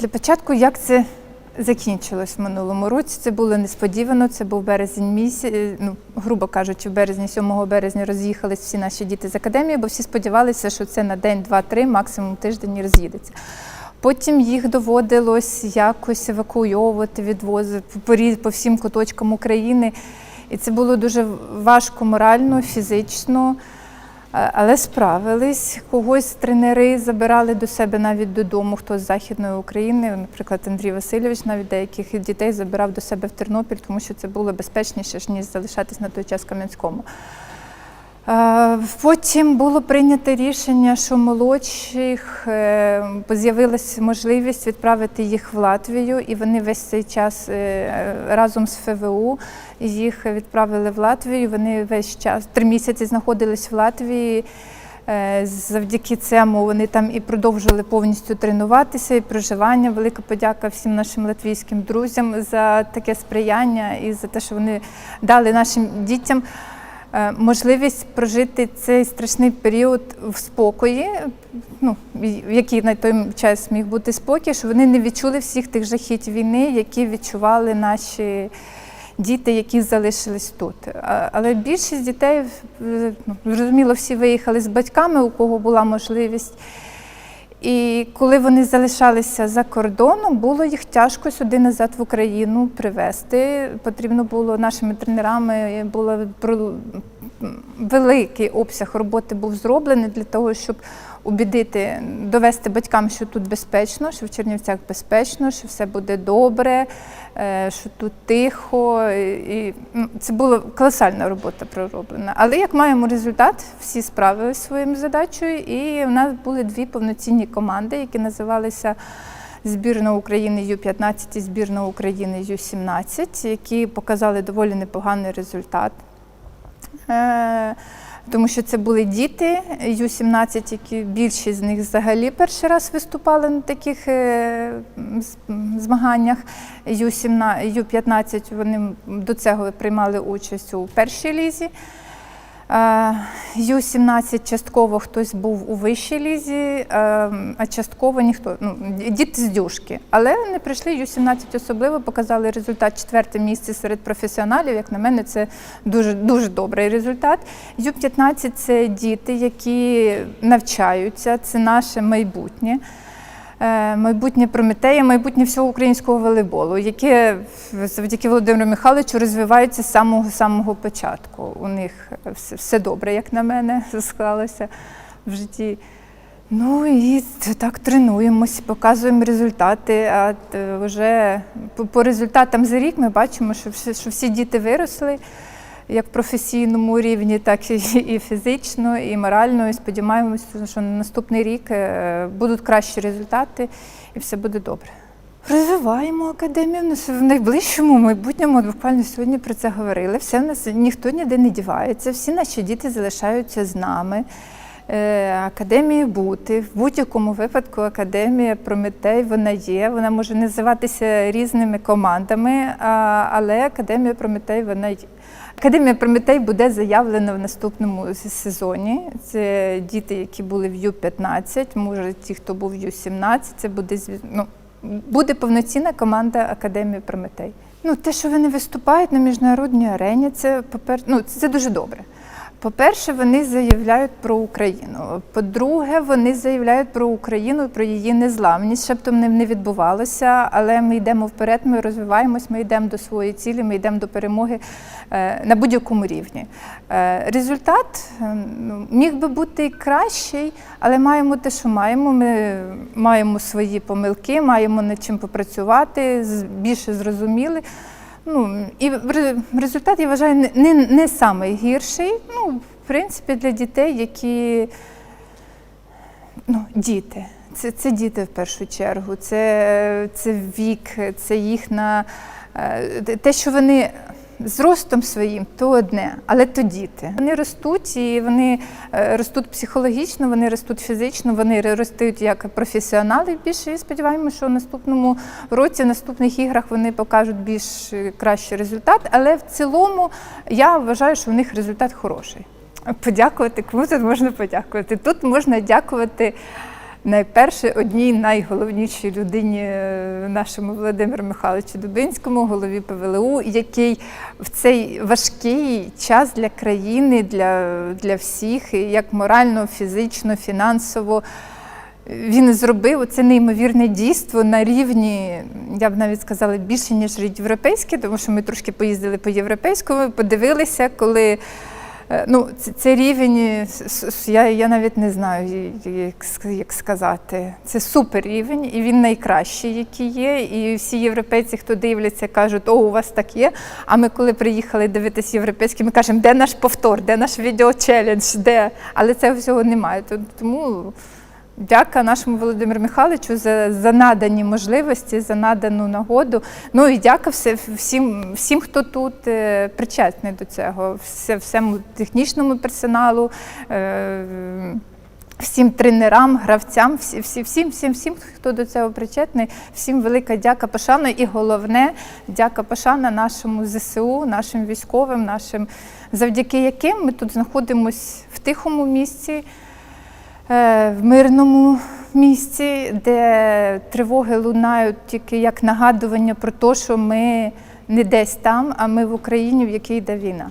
Для початку, як це закінчилось в минулому році, це було несподівано. Це був березень місяць. Ну, грубо кажучи, в березні, 7 березня роз'їхались всі наші діти з академії, бо всі сподівалися, що це на день, два-три, максимум тиждень і роз'їдеться. Потім їх доводилось якось евакуйовувати, відвозити по всім куточкам України. І це було дуже важко морально, фізично. Але справились. Когось тренери забирали до себе навіть додому, хто з Західної України. Наприклад, Андрій Васильович навіть деяких дітей забирав до себе в Тернопіль, тому що це було безпечніше, ніж залишатись на той час в Кам'янському. Е, Потім було прийнято рішення, що молодших е, з'явилася можливість відправити їх в Латвію, і вони весь цей час е, разом з ФВУ їх відправили в Латвію. Вони весь час три місяці знаходились в Латвії. Завдяки цьому вони там і продовжили повністю тренуватися і проживання. Велика подяка всім нашим латвійським друзям за таке сприяння і за те, що вони дали нашим дітям можливість прожити цей страшний період в спокої, ну, який на той час міг бути спокій, що вони не відчули всіх тих жахіть війни, які відчували наші діти, які залишились тут. Але більшість дітей, е, ну, зрозуміло, всі виїхали з батьками, у кого була можливість. І коли вони залишалися за кордоном, було їх тяжко сюди назад в Україну привезти. Потрібно було нашими тренерами було великий обсяг роботи був зроблений для того, щоб убідити, довести батькам, що тут безпечно, що в Чернівцях безпечно, що все буде добре, е, що тут тихо. І, ну, це була колосальна робота пророблена. Але як маємо результат, всі справилися своїм задачею, і в нас були дві повноцінні команди, які називалися. Збірна України Ю-15 і збірна України Ю-17, які показали доволі непоганий результат. Е, Тому що це були діти Ю-17, які більшість з них взагалі перший раз виступали на таких е, змаганнях. Ю-17, Ю-15 вони до цього приймали участь у першій лізі. Е, Ю-17 частково хтось був у вищій лізі, е, а частково ніхто. Ну, діти з дюшки. Але не прийшли Ю-17 особливо, показали результат четверте місце серед професіоналів. Як на мене, це дуже, дуже добрий результат. Ю-15 це діти, які навчаються, це наше майбутнє. Е, Майбутнє Прометея, майбутнє всього українського волейболу, яке завдяки Володимиру Михайловичу розвивається з самого самого початку. У них все, добре, як на мене, склалося в житті. Ну і так тренуємося, показуємо результати. А вже по, результатам за рік ми бачимо, що всі діти виросли як професійному рівні, так і, фізично, і морально. І сподіваємося, що на наступний рік е, будуть кращі результати і все буде добре. Розвиваємо академію в найближчому майбутньому. Буквально сьогодні про це говорили. Все в нас ніхто ніде не дівається. Всі наші діти залишаються з нами. Е, Академії бути в будь-якому випадку академія Прометей вона є. Вона може називатися різними командами, але академія Прометей вона є. Академія Прометей буде заявлена в наступному сезоні. Це діти, які були в Ю-15, може ті, хто був в Ю-17. Це буде ну, буде повноцінна команда Академії Прометей. Ну, те, що вони виступають на міжнародній арені, це ну, це дуже добре. По-перше, вони заявляють про Україну. По-друге, вони заявляють про Україну, про її незламність, щоб там не відбувалося. Але ми йдемо вперед, ми розвиваємось, ми йдемо до своєї цілі, ми йдемо до перемоги е, на будь-якому рівні. Е, результат е, ну, міг би бути кращий, але маємо те, що маємо. Ми маємо свої помилки, маємо над чим попрацювати, більше зрозуміли. Ну, і ре- результат, я вважаю, не, не, найгірший. Ну, в принципі, для дітей, які ну, діти. Це, це діти в першу чергу, це, це вік, це їхня е, те, що вони з ростом своїм, то одне, але то діти. Вони ростуть і вони е, ростуть психологічно, вони ростуть фізично, вони ростуть як професіонали більше. І сподіваємося, що в наступному році, в наступних іграх вони покажуть більш е, кращий результат. Але в цілому я вважаю, що в них результат хороший. Подякувати, кому тут можна подякувати? Тут можна дякувати найперше одній найголовнішій людині е, нашому Володимиру Михайловичу Дубинському, голові ПВЛУ, який в цей важкий час для країни, для, для всіх, як морально, фізично, фінансово. Він зробив це неймовірне дійство на рівні, я б навіть сказала, більше, ніж європейське, тому що ми трошки поїздили по європейському, подивилися, коли ну, це, це рівень, е, я, я навіть не знаю, як, як сказати. Це супер рівень, і він найкращий, який є. І всі європейці, хто дивляться, кажуть, о, у вас так є. А ми, коли приїхали дивитися європейські, ми кажемо, де наш повтор, де наш відеочелендж, де? Але цього всього немає. То- Тому. Дяка нашому Володимиру Михайловичу за, за надані можливості, за надану нагоду. Ну і дяка всім, всім, хто тут е, причетний до цього, всьому технічному персоналу, е, всім тренерам, гравцям, всі, всі, всім, всім, всім, хто до цього причетний, всім велика дяка пошана. І головне, дяка пошана нашому ЗСУ, нашим військовим, нашим, завдяки яким ми тут знаходимося в тихому місці в мирному місці, де тривоги лунають тільки як нагадування про те, що ми не десь там, а ми в Україні, в якій йде війна.